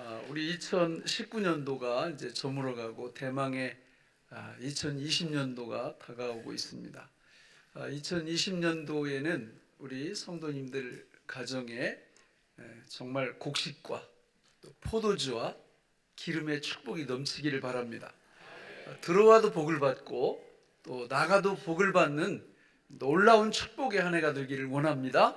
아, 우리 2019년도가 이제 저물어가고 대망의 2020년도가 다가오고 있습니다. 2020년도에는 우리 성도님들 가정에 에, 정말 곡식과 또 포도주와 기름의 축복이 넘치기를 바랍니다. 아, 들어와도 복을 받고 또 나가도 복을 받는 놀라운 축복의 한 해가 되기를 원합니다.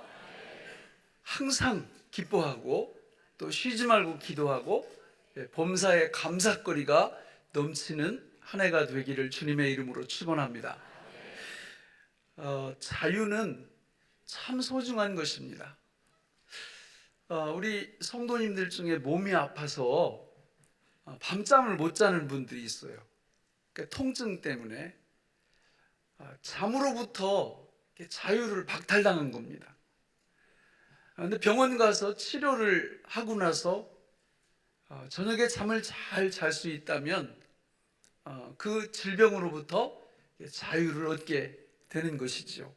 항상 기뻐하고 또 쉬지 말고 기도하고 예, 범사에 감사거리가 넘치는 한 해가 되기를 주님의 이름으로 축원합니다. 어, 자유는 참 소중한 것입니다. 어, 우리 성도님들 중에 몸이 아파서 어, 밤잠을 못 자는 분들이 있어요. 그러니까 통증 때문에 아, 잠으로부터 자유를 박탈당한 겁니다. 아, 근데 병원 가서 치료를 하고 나서 어, 저녁에 잠을 잘 잘 수 있다면 어, 그 질병으로부터 자유를 얻게 되는 것이죠.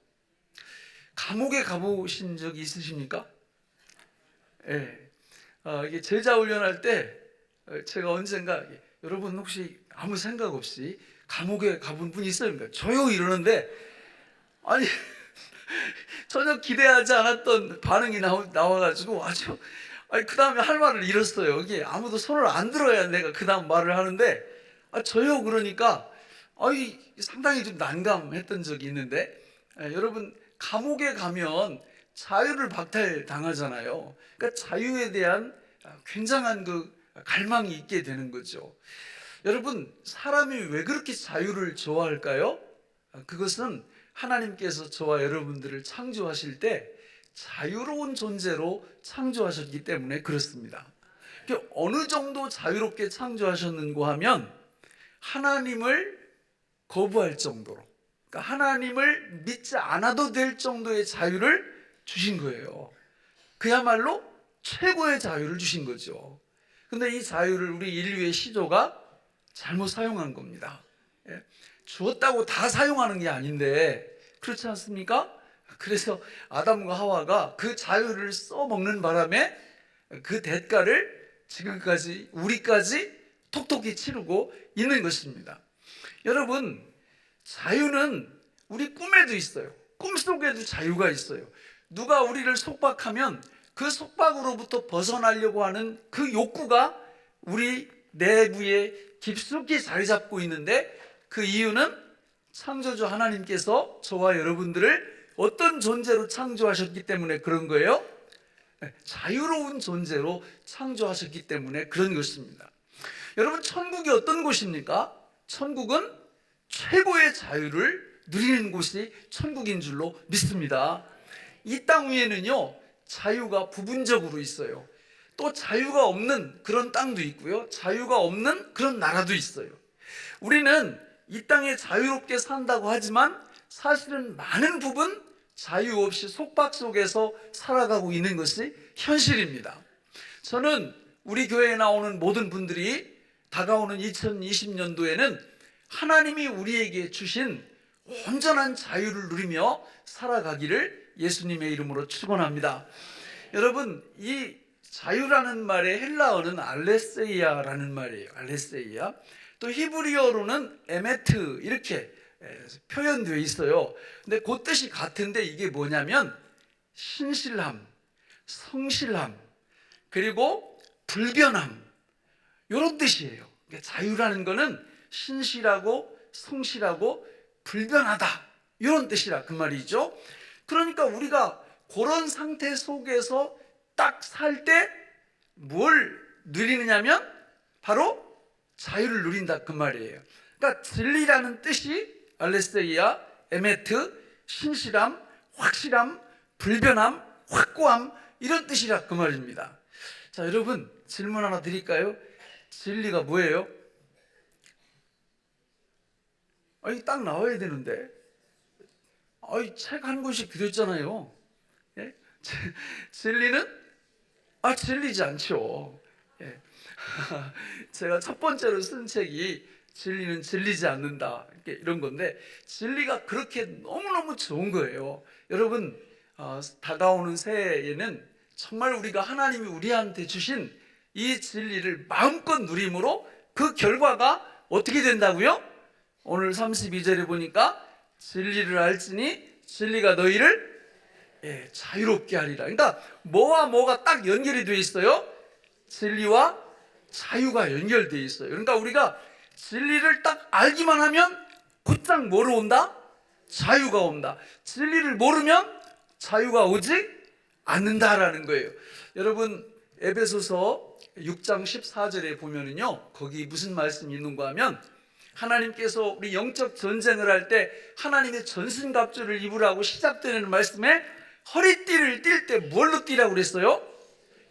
감옥에 가보신 적 있으십니까? 예. 어, 이게 제자 훈련할 때 어, 제가 언젠가 여러분 혹시 아무 생각 없이 감옥에 가본 분 있어요? 그러니까 저요 이러는데 아니 전혀 기대하지 않았던 반응이 나와, 나와가지고 아주 아니 그 다음에 할 말을 잃었어요. 이게 아무도 손을 안 들어야 내가 그 다음 말을 하는데 아 저요 그러니까 아이 상당히 좀 난감했던 적이 있는데 에, 여러분 감옥에 가면 자유를 박탈 당하잖아요. 그러니까 자유에 대한 굉장한 그 갈망이 있게 되는 거죠. 여러분 사람이 왜 그렇게 자유를 좋아할까요? 아, 그것은 하나님께서 저와 여러분들을 창조하실 때 자유로운 존재로 창조하셨기 때문에 그렇습니다. 그러니까 어느 정도 자유롭게 창조하셨는고 하면 하나님을 거부할 정도로, 그러니까 하나님을 믿지 않아도 될 정도의 자유를 주신 거예요. 그야말로 최고의 자유를 주신 거죠. 근데 이 자유를 우리 인류의 시조가 잘못 사용한 겁니다. 예. 주었다고 다 사용하는 게 아닌데 그렇지 않습니까? 그래서 아담과 하와가 그 자유를 써먹는 바람에 그 대가를 지금까지 우리까지 톡톡히 치르고 있는 것입니다. 여러분 자유는 우리 꿈에도 있어요. 꿈속에도 자유가 있어요. 누가 우리를 속박하면 그 속박으로부터 벗어나려고 하는 그 욕구가 우리 내부에 깊숙이 자리 잡고 있는데 그 이유는 창조주 하나님께서 저와 여러분들을 어떤 존재로 창조하셨기 때문에 그런 거예요? 네, 자유로운 존재로 창조하셨기 때문에 그런 것입니다. 여러분, 천국이 어떤 곳입니까? 천국은 최고의 자유를 누리는 곳이 천국인 줄로 믿습니다. 이 땅 위에는요, 자유가 부분적으로 있어요. 또 자유가 없는 그런 땅도 있고요. 자유가 없는 그런 나라도 있어요. 우리는 이 땅에 자유롭게 산다고 하지만 사실은 많은 부분 자유 없이 속박 속에서 살아가고 있는 것이 현실입니다. 저는 우리 교회에 나오는 모든 분들이 다가오는 2020년도에는 하나님이 우리에게 주신 온전한 자유를 누리며 살아가기를 예수님의 이름으로 축원합니다. 여러분 이 자유라는 말의 헬라어는 알레세이아라는 말이에요. 알레세이아. 또 히브리어로는 에메트 이렇게 표현되어 있어요. 근데 그 뜻이 같은데 이게 뭐냐면 신실함, 성실함, 그리고 불변함 이런 뜻이에요. 그러니까 자유라는 거는 신실하고 성실하고 불변하다 이런 뜻이라 그 말이죠. 그러니까 우리가 그런 상태 속에서 딱 살 때 뭘 누리느냐면 바로 자유를 누린다 그 말이에요. 그러니까 진리라는 뜻이 알레스이아, 에메트, 신실함, 확실함, 불변함, 확고함 이런 뜻이라 그 말입니다. 자, 여러분 질문 하나 드릴까요? 진리가 뭐예요? 아니 딱 나와야 되는데. 아이 책한 권씩 드렸잖아요. 예? 진리는 아 진리지 않죠. 예. 제가 첫 번째로 쓴 책이 진리는 진리지 않는다 이런 건데 진리가 그렇게 너무너무 좋은 거예요. 여러분 어, 다가오는 새해에는 정말 우리가 하나님이 우리한테 주신 이 진리를 마음껏 누림으로 그 결과가 어떻게 된다고요? 오늘 32절에 보니까 진리를 알지니 진리가 너희를 예, 자유롭게 하리라. 그러니까 뭐와 뭐가 딱 연결이 되어 있어요? 진리와 자유가 연결되어 있어요. 그러니까 우리가 진리를 딱 알기만 하면 곧장 뭐로 온다? 자유가 온다. 진리를 모르면 자유가 오지 않는다라는 거예요. 여러분 에베소서 6장 14절에 보면은요. 거기 무슨 말씀이 있는가 하면 하나님께서 우리 영적 전쟁을 할 때 하나님의 전신갑주를 입으라고 시작되는 말씀에 허리띠를 뛸 때 뭘로 뛰라고 그랬어요?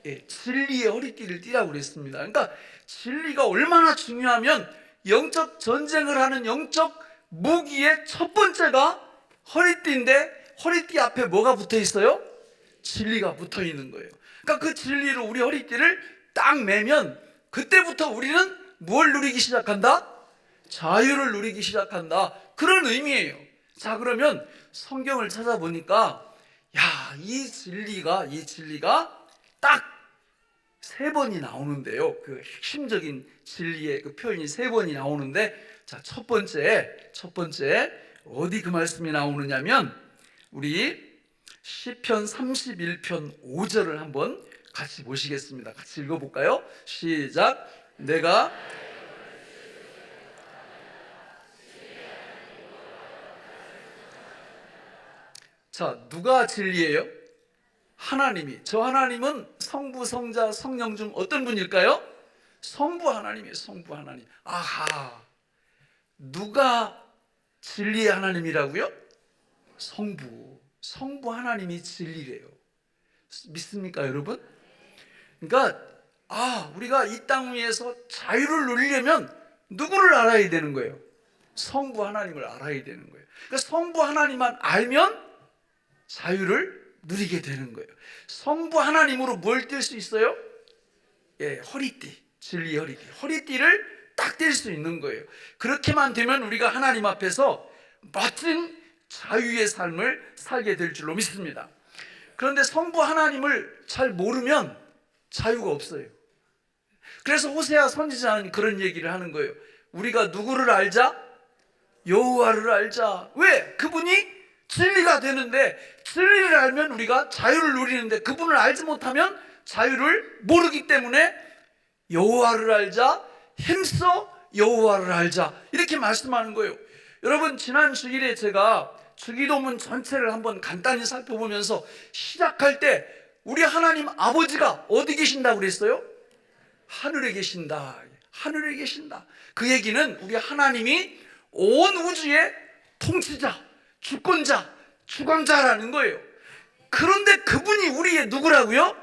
예, 진리의 허리띠를 띠라고 그랬습니다. 그러니까 진리가 얼마나 중요하면 영적 전쟁을 하는 영적 무기의 첫 번째가 허리띠인데 허리띠 앞에 뭐가 붙어 있어요? 진리가 붙어 있는 거예요. 그러니까 그 진리로 우리 허리띠를 딱 매면 그때부터 우리는 뭘 누리기 시작한다? 자유를 누리기 시작한다. 그런 의미예요. 자, 그러면 성경을 찾아보니까 야, 이 진리가 이 진리가 딱 세 번이 나오는데요. 그 핵심적인 진리의 그 표현이 세 번이 나오는데 자, 첫 번째, 첫 번째 어디 그 말씀이 나오느냐면 우리 시편 31편 5절을 한번 같이 보시겠습니다. 같이 읽어 볼까요? 시작. 내가 자, 누가 진리예요? 하나님이. 저 하나님은 성부, 성자, 성령 중 어떤 분일까요? 성부 하나님이에요. 성부 하나님. 아하. 누가 진리의 하나님이라고요? 성부. 성부 하나님이 진리래요. 믿습니까, 여러분? 그러니까 아, 우리가 이 땅 위에서 자유를 누리려면 누구를 알아야 되는 거예요? 성부 하나님을 알아야 되는 거예요. 그러니까 성부 하나님만 알면 자유를 누리게 되는 거예요. 성부 하나님으로 뭘 뗄 수 있어요? 예, 허리띠. 진리 허리띠. 허리띠를 딱 뗄 수 있는 거예요. 그렇게만 되면 우리가 하나님 앞에서 멋진 자유의 삶을 살게 될 줄로 믿습니다. 그런데 성부 하나님을 잘 모르면 자유가 없어요. 그래서 호세아 선지자는 그런 얘기를 하는 거예요. 우리가 누구를 알자? 여호와를 알자. 왜? 그분이 진리가 되는데 진리를 알면 우리가 자유를 누리는데 그분을 알지 못하면 자유를 모르기 때문에 여호와를 알자 힘써 여호와를 알자 이렇게 말씀하는 거예요. 여러분 지난 주일에 제가 주기도문 전체를 한번 간단히 살펴보면서 시작할 때 우리 하나님 아버지가 어디 계신다고 그랬어요? 하늘에 계신다. 하늘에 계신다. 그 얘기는 우리 하나님이 온 우주의 통치자, 주권자, 주관자라는 거예요. 그런데 그분이 우리의 누구라고요?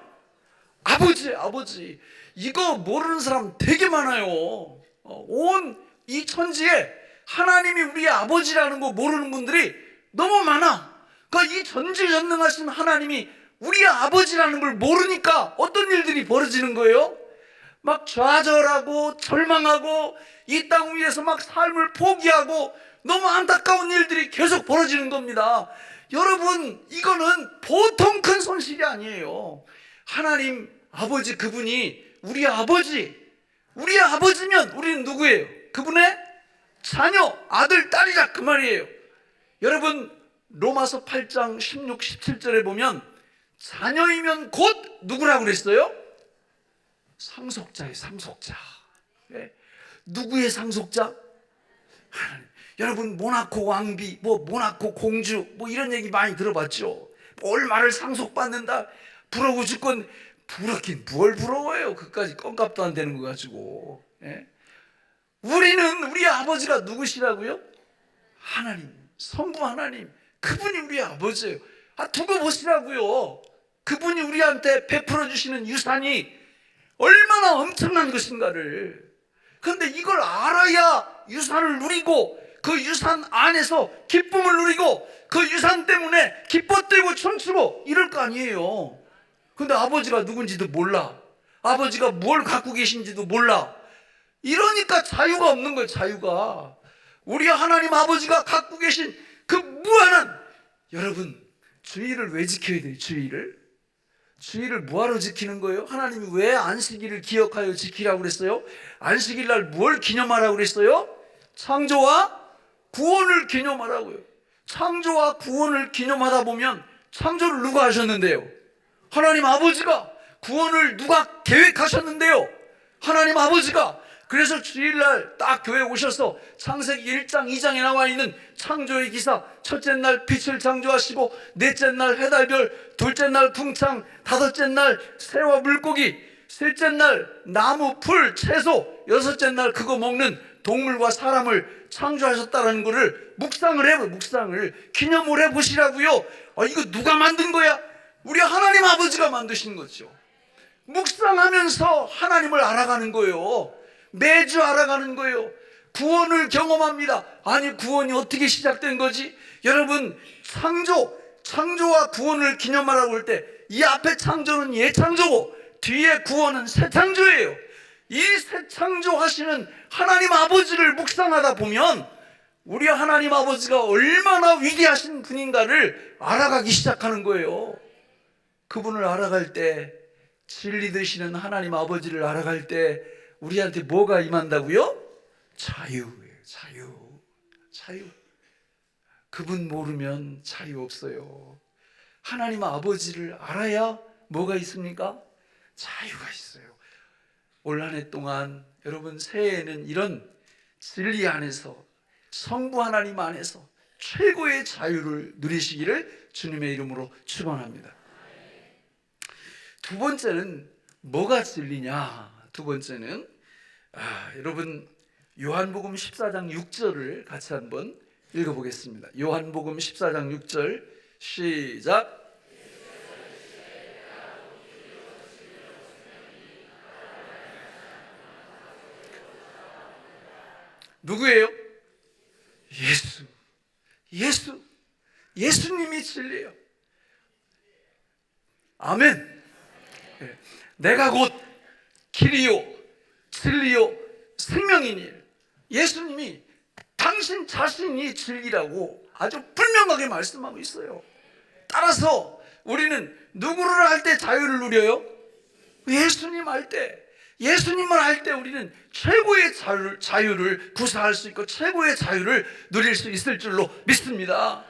아버지, 아버지. 이거 모르는 사람 되게 많아요. 어, 온이 천지에 하나님이 우리의 아버지라는 거 모르는 분들이 너무 많아. 그러니까 이 전지전능하신 하나님이 우리의 아버지라는 걸 모르니까 어떤 일들이 벌어지는 거예요? 막 좌절하고 절망하고 이 땅 위에서 막 삶을 포기하고 너무 안타까운 일들이 계속 벌어지는 겁니다. 여러분, 이거는 보통 큰 손실이 아니에요. 하나님 아버지 그분이 우리 아버지, 우리 아버지면 우리는 누구예요? 그분의 자녀, 아들, 딸이자 그 말이에요. 여러분, 로마서 8장 16, 17절에 보면 자녀이면 곧 누구라고 그랬어요? 상속자의 상속자. 예? 누구의 상속자? 하나님. 여러분 모나코 왕비, 뭐 모나코 공주, 뭐 이런 얘기 많이 들어봤죠. 얼마를 상속받는다. 부러워 죽건 부럽긴 뭘 부러워요. 그까지 껌값도 안 되는 거 가지고. 예? 우리는 우리 아버지가 누구시라고요? 하나님, 성부 하나님. 그분이 우리 아버지예요. 아 두고 보시라고요. 그분이 우리한테 베풀어 주시는 유산이 얼마나 엄청난 것인가를. 그런데 이걸 알아야 유산을 누리고 그 유산 안에서 기쁨을 누리고 그 유산 때문에 기뻐뜨리고 춤추고 이럴 거 아니에요. 근데 아버지가 누군지도 몰라. 아버지가 뭘 갖고 계신지도 몰라. 이러니까 자유가 없는 거예요, 자유가. 우리 하나님 아버지가 갖고 계신 그 무한한 여러분, 주의를 왜 지켜야 돼요, 주의를? 주의를 뭐하러 지키는 거예요? 하나님이 왜 안식일을 기억하여 지키라고 그랬어요? 안식일 날 뭘 기념하라고 그랬어요? 창조와 구원을 기념하라고요. 창조와 구원을 기념하다 보면 창조를 누가 하셨는데요? 하나님 아버지가 구원을 누가 계획하셨는데요? 하나님 아버지가 그래서 주일날 딱 교회 오셔서 창세기 1장 2장에 나와 있는 창조의 기사 첫째 날 빛을 창조하시고 넷째 날 해달별 둘째 날 풍창 다섯째 날 새와 물고기 셋째 날 나무 풀 채소 여섯째 날 그거 먹는 동물과 사람을 창조하셨다는 것을 묵상을 해보 묵상을 기념을 해보시라고요 아, 이거 누가 만든 거야? 우리 하나님 아버지가 만드신 거죠 묵상하면서 하나님을 알아가는 거예요. 매주 알아가는 거예요. 구원을 경험합니다. 아니, 구원이 어떻게 시작된 거지? 여러분, 창조, 창조와 구원을 기념하라고 할 때, 이 앞에 창조는 예창조고, 뒤에 구원은 새 창조예요. 이 새 창조 하시는 하나님 아버지를 묵상하다 보면, 우리 하나님 아버지가 얼마나 위대하신 분인가를 알아가기 시작하는 거예요. 그분을 알아갈 때, 진리 되시는 하나님 아버지를 알아갈 때 우리한테 뭐가 임한다고요? 자유예요. 자유. 자유. 그분 모르면 자유 없어요. 하나님 아버지를 알아야 뭐가 있습니까? 자유가 있어요. 올 한 해 동안 여러분 새해에는 이런 진리 안에서 성부 하나님 안에서 최고의 자유를 누리시기를 주님의 이름으로 축원합니다. 두 번째는 뭐가 진리냐? 두 번째는 아, 여러분 요한복음 14장 6절을 같이 한번 읽어보겠습니다. 요한복음 14장 6절 시작. 누구예요? 예수. 예수. 예수님이 진리예요. 아멘. 예. 내가 곧 길이요, 진리요, 생명이니. 예수님이 당신 자신이 진리라고 아주 분명하게 말씀하고 있어요. 따라서 우리는 누구를 할 때 자유를 누려요? 예수님 할 때. 예수님을 할 때 우리는 최고의 자유를, 자유를 구사할 수 있고 최고의 자유를 누릴 수 있을 줄로 믿습니다.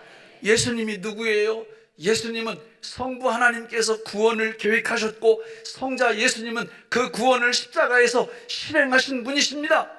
예수님이 누구예요? 예수님은 성부 하나님께서 구원을 계획하셨고 성자 예수님은 그 구원을 십자가에서 실행하신 분이십니다.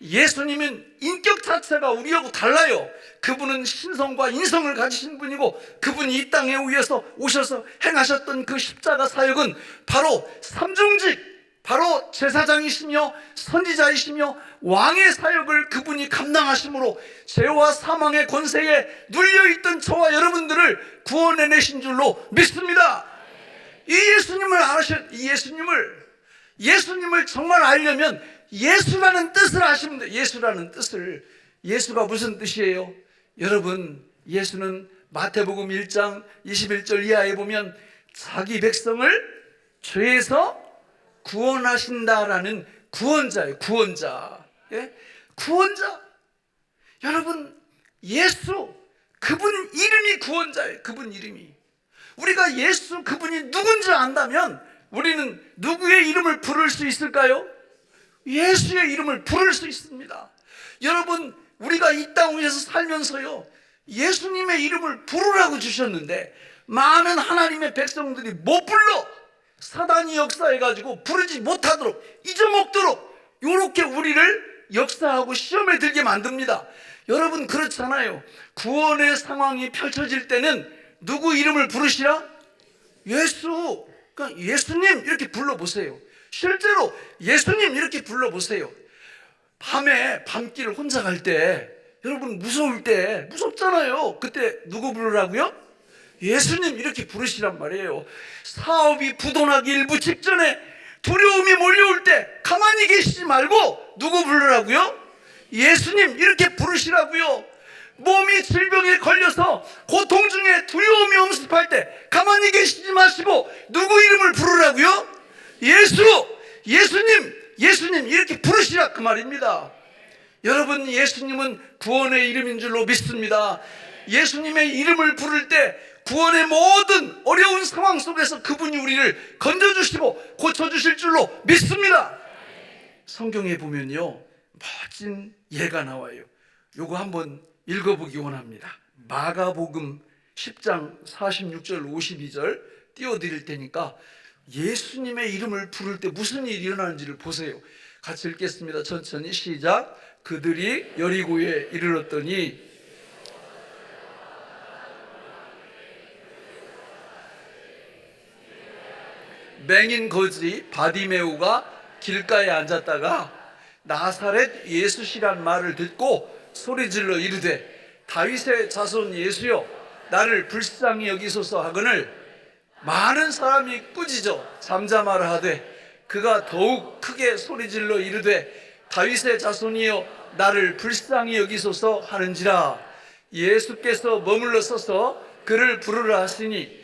예수님은 인격 자체가 우리하고 달라요. 그분은 신성과 인성을 가지신 분이고 그분이 이 땅에 위해서 오셔서 행하셨던 그 십자가 사역은 바로 삼중직 바로 제사장이시며 선지자이시며 왕의 사역을 그분이 감당하심으로 죄와 사망의 권세에 눌려있던 저와 여러분들을 구원해내신 줄로 믿습니다. 이 예수님을 아셔, 이 예수님을, 예수님을 정말 알려면 예수라는 뜻을 아시면 돼요. 예수라는 뜻을. 예수가 무슨 뜻이에요? 여러분, 예수는 마태복음 1장 21절 이하에 보면 자기 백성을 죄에서 구원하신다라는 구원자예요. 구원자. 예? 구원자. 여러분, 예수 그분 이름이 구원자예요. 그분 이름이. 우리가 예수 그분이 누군지 안다면 우리는 누구의 이름을 부를 수 있을까요? 예수의 이름을 부를 수 있습니다. 여러분, 우리가 이땅 위에서 살면서요. 예수님의 이름을 부르라고 주셨는데 많은 하나님의 백성들이 못 불러. 사단이 역사해가지고 부르지 못하도록 잊어먹도록 이렇게 우리를 역사하고 시험에 들게 만듭니다. 여러분 그렇잖아요. 구원의 상황이 펼쳐질 때는 누구 이름을 부르시라? 예수. 그러니까 예수님 이렇게 불러보세요. 실제로 예수님 이렇게 불러보세요. 밤에 밤길 혼자 갈 때 여러분 무서울 때 무섭잖아요. 그때 누구 부르라고요? 예수님 이렇게 부르시란 말이에요. 사업이 부도나기 일부 직전에 두려움이 몰려올 때 가만히 계시지 말고 누구 부르라고요? 예수님 이렇게 부르시라고요. 몸이 질병에 걸려서 고통 중에 두려움이 엄습할 때 가만히 계시지 마시고 누구 이름을 부르라고요? 예수, 예수님, 예수님 이렇게 부르시라 그 말입니다. 여러분 예수님은 구원의 이름인 줄로 믿습니다. 예수님의 이름을 부를 때 구원의 모든 어려운 상황 속에서 그분이 우리를 건져주시고 고쳐주실 줄로 믿습니다. 성경에 보면요. 멋진 예가 나와요. 요거 한번 읽어보기 원합니다. 마가복음 10장 46절 52절 띄워드릴 테니까 예수님의 이름을 부를 때 무슨 일이 일어나는지를 보세요. 같이 읽겠습니다. 천천히 시작. 그들이 여리고에 이르렀더니 맹인 거지 바디메우가 길가에 앉았다가 나사렛 예수시란 말을 듣고 소리질러 이르되 다윗의 자손 예수여 나를 불쌍히 여기소서 하거늘 많은 사람이 꾸짖어 잠잠하라 하되 그가 더욱 크게 소리질러 이르되 다윗의 자손이여 나를 불쌍히 여기소서 하는지라. 예수께서 머물러 서서 그를 부르라 하시니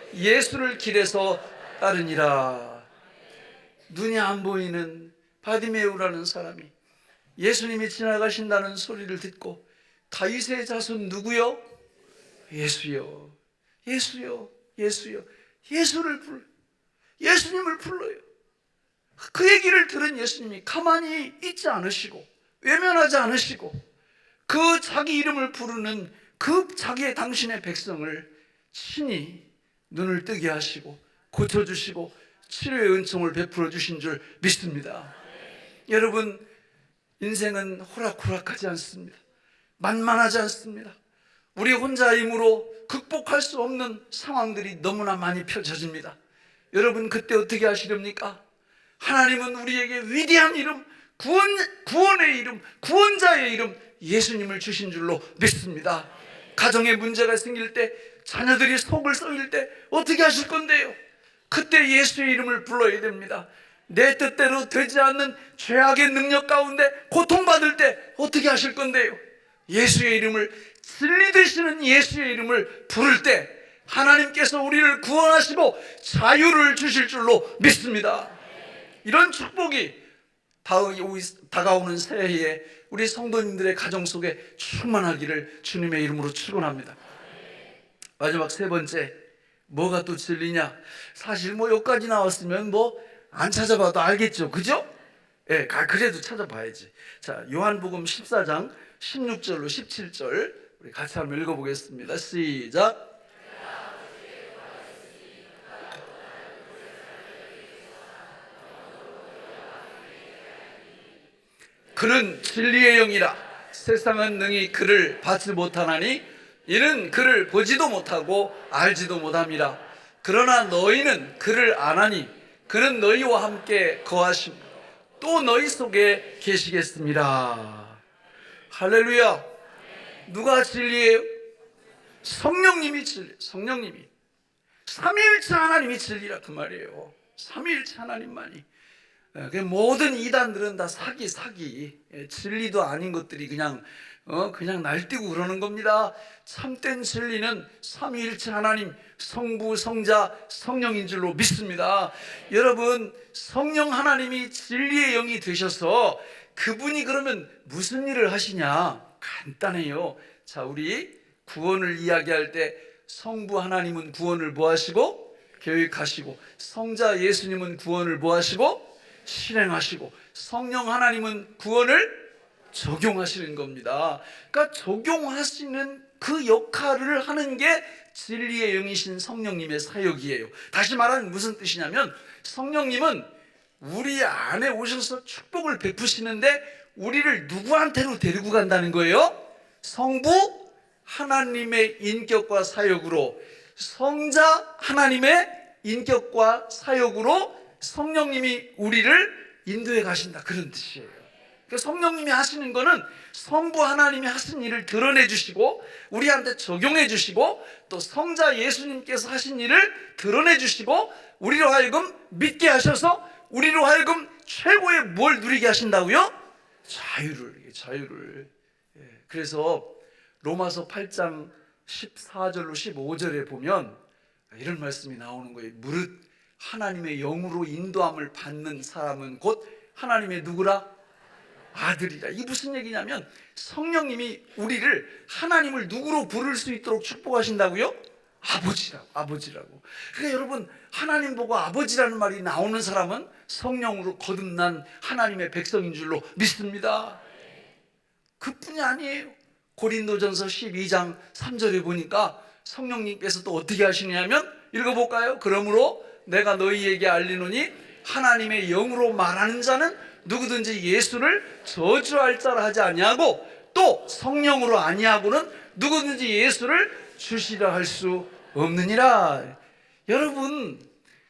예수를 길에서 따르니라 눈이 안 보이는 바디메우라는 사람이 예수님이 지나가신다는 소리를 듣고 다윗의 자손 누구요? 예수요. 예수요. 예수요. 예수를 불러. 예수님을 불러요. 그 얘기를 들은 예수님이 가만히 있지 않으시고 외면하지 않으시고 그 자기 이름을 부르는 그 자기의 당신의 백성을 친히 눈을 뜨게 하시고 고쳐주시고 치료의 은총을 베풀어 주신 줄 믿습니다. 여러분 인생은 호락호락하지 않습니다. 만만하지 않습니다. 우리 혼자 힘으로 극복할 수 없는 상황들이 너무나 많이 펼쳐집니다. 여러분 그때 어떻게 하시렵니까? 하나님은 우리에게 위대한 이름, 구원, 구원의 이름, 구원자의 이름, 예수님을 주신 줄로 믿습니다. 가정에 문제가 생길 때, 자녀들이 속을 썩일 때 어떻게 하실 건데요? 그때 예수의 이름을 불러야 됩니다. 내 뜻대로 되지 않는 죄악의 능력 가운데 고통받을 때 어떻게 하실 건데요? 예수의 이름을 진리 되시는 예수의 이름을 부를 때 하나님께서 우리를 구원하시고 자유를 주실 줄로 믿습니다. 이런 축복이 다가오는 새해에 우리 성도님들의 가정 속에 충만하기를 주님의 이름으로 축원합니다. 마지막 세 번째 뭐가 또 진리냐? 사실 뭐 여기까지 나왔으면 뭐 안 찾아봐도 알겠죠, 그죠? 예, 그래도 찾아봐야지. 자, 요한복음 14장 16절로 17절 우리 같이 한번 읽어 보겠습니다. 시작. 그는 진리의 영이라 세상은 능히 그를 받지 못하나니 이는 그를 보지도 못하고 알지도 못함이라. 그러나 너희는 그를 아나니 그는 너희와 함께 거하심 또 너희 속에 계시겠습니다. 할렐루야. 누가 진리예요? 성령님이 진리 성령님이. 삼위일체 하나님이 진리라 그 말이에요. 삼위일체 하나님만이. 예, 그 모든 이단들은 다 사기 사기. 예, 진리도 아닌 것들이 그냥 어 그냥 날뛰고 그러는 겁니다. 참된 진리는 삼위일체 하나님 성부 성자 성령인 줄로 믿습니다. 여러분 성령 하나님이 진리의 영이 되셔서 그분이 그러면 무슨 일을 하시냐? 간단해요. 자, 우리 구원을 이야기할 때 성부 하나님은 구원을 뭐 하시고 계획하시고 성자 예수님은 구원을 뭐 하시고 실행하시고 성령 하나님은 구원을 적용하시는 겁니다. 그러니까 적용하시는 그 역할을 하는 게 진리의 영이신 성령님의 사역이에요. 다시 말하면 무슨 뜻이냐면 성령님은 우리 안에 오셔서 축복을 베푸시는데 우리를 누구한테로 데리고 간다는 거예요? 성부 하나님의 인격과 사역으로 성자 하나님의 인격과 사역으로 성령님이 우리를 인도해 가신다 그런 뜻이에요. 그 성령님이 하시는 거는 성부 하나님이 하신 일을 드러내 주시고 우리한테 적용해 주시고 또 성자 예수님께서 하신 일을 드러내 주시고 우리로 하여금 믿게 하셔서 우리로 하여금 최고의 뭘 누리게 하신다고요? 자유를 자유를. 예, 그래서 로마서 8장 14절로 15절에 보면 이런 말씀이 나오는 거예요. 무릇 하나님의 영으로 인도함을 받는 사람은 곧 하나님의 누구라? 아들이라. 이게 무슨 얘기냐면 성령님이 우리를 하나님을 누구로 부를 수 있도록 축복하신다고요? 아버지라고, 아버지라고. 그러니까 여러분, 하나님 보고 아버지라는 말이 나오는 사람은 성령으로 거듭난 하나님의 백성인 줄로 믿습니다. 그뿐이 아니에요. 고린도전서 12장 3절에 보니까 성령님께서 또 어떻게 하시냐면 읽어볼까요? 그러므로 내가 너희에게 알리노니 하나님의 영으로 말하는 자는 누구든지 예수를 저주할 자라 하지 아니하고 또 성령으로 아니하고는 누구든지 예수를 주시라 할 수 없느니라. 여러분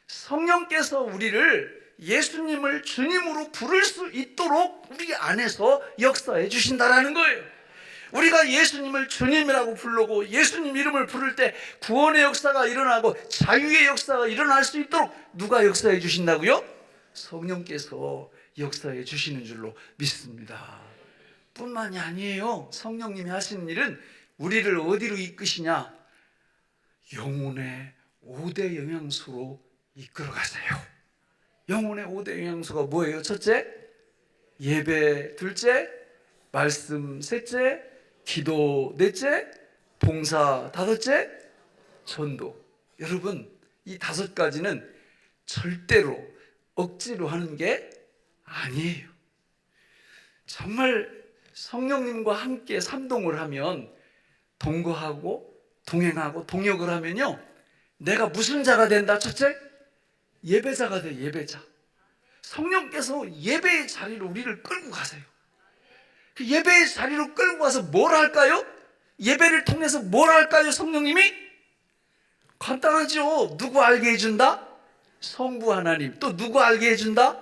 성령께서 우리를 예수님을 주님으로 부를 수 있도록 우리 안에서 역사해 주신다라는 거예요. 우리가 예수님을 주님이라고 부르고 예수님 이름을 부를 때 구원의 역사가 일어나고 자유의 역사가 일어날 수 있도록 누가 역사해 주신다고요? 성령께서 역사해 주시는 줄로 믿습니다. 뿐만이 아니에요. 성령님이 하시는 일은 우리를 어디로 이끄시냐? 영혼의 5대 영양소로 이끌어 가세요. 영혼의 5대 영양소가 뭐예요? 첫째, 예배 둘째, 말씀 셋째, 기도 넷째, 봉사 다섯째, 전도. 여러분, 이 다섯 가지는 절대로 억지로 하는 게 아니에요. 정말 성령님과 함께 삼동을 하면 동거하고 동행하고 동역을 하면요. 내가 무슨 자가 된다? 첫째, 예배자가 돼, 예배자. 성령께서 예배의 자리로 우리를 끌고 가세요. 그 예배의 자리로 끌고 가서 뭘 할까요? 예배를 통해서 뭘 할까요? 성령님이? 간단하죠. 누구 알게 해준다? 성부 하나님. 또 누구 알게 해준다?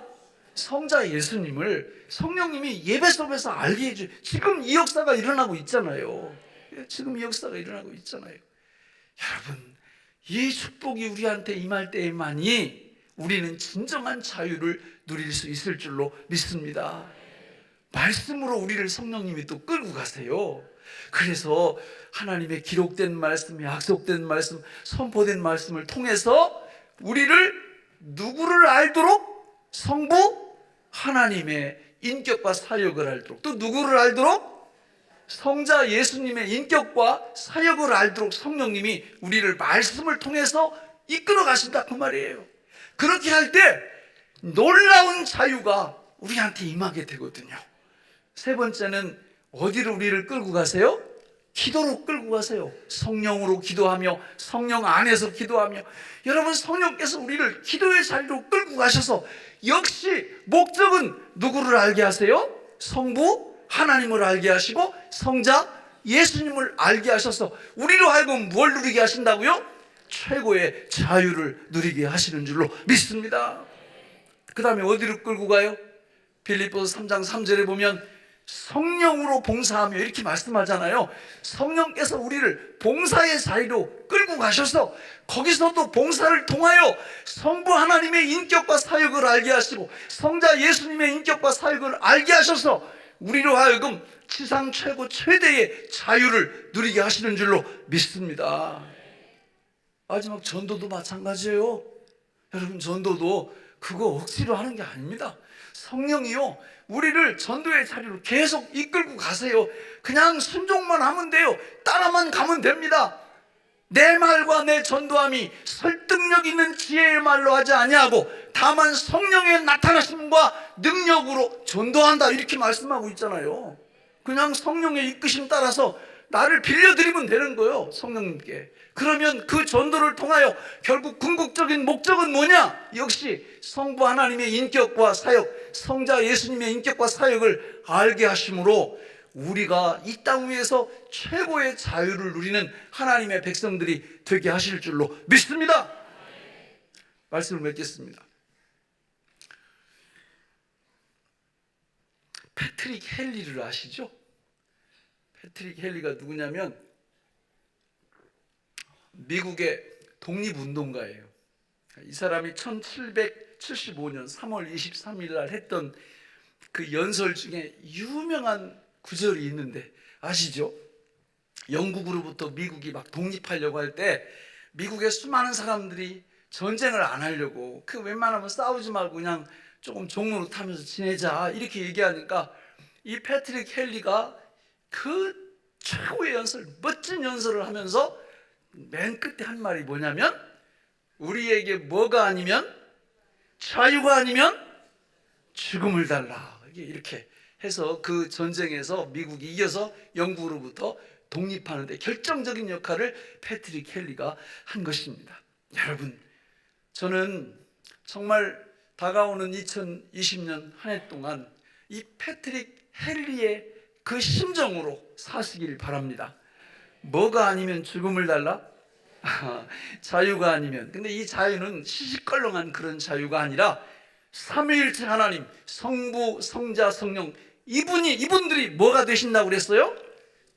성자 예수님을 성령님이 예배 속에서 알게 해주. 지금 이 역사가 일어나고 있잖아요. 예, 지금 이 역사가 일어나고 있잖아요. 여러분, 이 축복이 우리한테 임할 때에만이 우리는 진정한 자유를 누릴 수 있을 줄로 믿습니다. 말씀으로 우리를 성령님이 또 끌고 가세요. 그래서 하나님의 기록된 말씀, 약속된 말씀, 선포된 말씀을 통해서 우리를 누구를 알도록 성부 하나님의 인격과 사역을 알도록 또 누구를 알도록 성자 예수님의 인격과 사역을 알도록 성령님이 우리를 말씀을 통해서 이끌어 가신다 그 말이에요. 그렇게 할 때 놀라운 자유가 우리한테 임하게 되거든요. 세 번째는 어디로 우리를 끌고 가세요? 기도로 끌고 가세요. 성령으로 기도하며 성령 안에서 기도하며 여러분 성령께서 우리를 기도의 자리로 끌고 가셔서 역시 목적은 누구를 알게 하세요? 성부 하나님을 알게 하시고 성자 예수님을 알게 하셔서 우리로 하여금 뭘 누리게 하신다고요? 최고의 자유를 누리게 하시는 줄로 믿습니다. 그 다음에 어디로 끌고 가요? 빌립보서 3장 3절에 보면 성령으로 봉사하며 이렇게 말씀하잖아요. 성령께서 우리를 봉사의 자리로 끌고 가셔서 거기서도 봉사를 통하여 성부 하나님의 인격과 사역을 알게 하시고 성자 예수님의 인격과 사역을 알게 하셔서 우리로 하여금 지상 최고 최대의 자유를 누리게 하시는 줄로 믿습니다. 마지막 전도도 마찬가지예요. 여러분 전도도 그거 억지로 하는 게 아닙니다. 성령이요. 우리를 전도의 자리로 계속 이끌고 가세요. 그냥 순종만 하면 돼요. 따라만 가면 됩니다. 내 말과 내 전도함이 설득력 있는 지혜의 말로 하지 아니하고 다만 성령의 나타나심과 능력으로 전도한다 이렇게 말씀하고 있잖아요. 그냥 성령의 이끄심 따라서 나를 빌려드리면 되는 거예요. 성령님께. 그러면 그 전도를 통하여 결국 궁극적인 목적은 뭐냐? 역시 성부 하나님의 인격과 사역, 성자 예수님의 인격과 사역을 알게 하심으로 우리가 이 땅 위에서 최고의 자유를 누리는 하나님의 백성들이 되게 하실 줄로 믿습니다. 말씀을 맺겠습니다. 패트릭 헨리를 아시죠? 패트릭 헨리가 누구냐면 미국의 독립운동가예요. 이 사람이 1775년 3월 23일 날 했던 그 연설 중에 유명한 구절이 있는데 아시죠? 영국으로부터 미국이 막 독립하려고 할 때 미국의 수많은 사람들이 전쟁을 안 하려고 그 웬만하면 싸우지 말고 그냥 조금 종로로 타면서 지내자 이렇게 얘기하니까 이 패트릭 헨리가 그 최고의 연설, 멋진 연설을 하면서 맨 끝에 한 말이 뭐냐면 우리에게 뭐가 아니면 자유가 아니면 죽음을 달라. 이렇게 해서 그 전쟁에서 미국이 이겨서 영국으로부터 독립하는데 결정적인 역할을 패트릭 헨리가 한 것입니다. 여러분, 저는 정말 다가오는 2020년 한 해 동안 이 패트릭 헨리의 그 심정으로 사시길 바랍니다. 뭐가 아니면 죽음을 달라? 아, 자유가 아니면. 근데 이 자유는 시시껄렁한 그런 자유가 아니라 삼위일체 하나님, 성부, 성자, 성령 이분이 이분들이 뭐가 되신다고 그랬어요?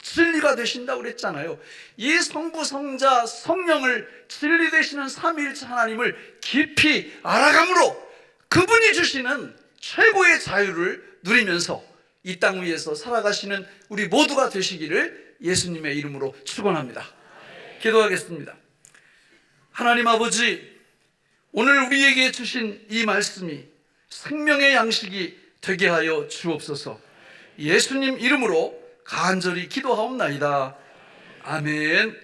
진리가 되신다고 그랬잖아요. 이 성부, 성자, 성령을 진리 되시는 삼위일체 하나님을 깊이 알아감으로 그분이 주시는 최고의 자유를 누리면서 이 땅 위에서 살아가시는 우리 모두가 되시기를 예수님의 이름으로 축원합니다. 기도하겠습니다. 하나님 아버지, 오늘 우리에게 주신 이 말씀이 생명의 양식이 되게 하여 주옵소서. 예수님 이름으로 간절히 기도하옵나이다. 아멘.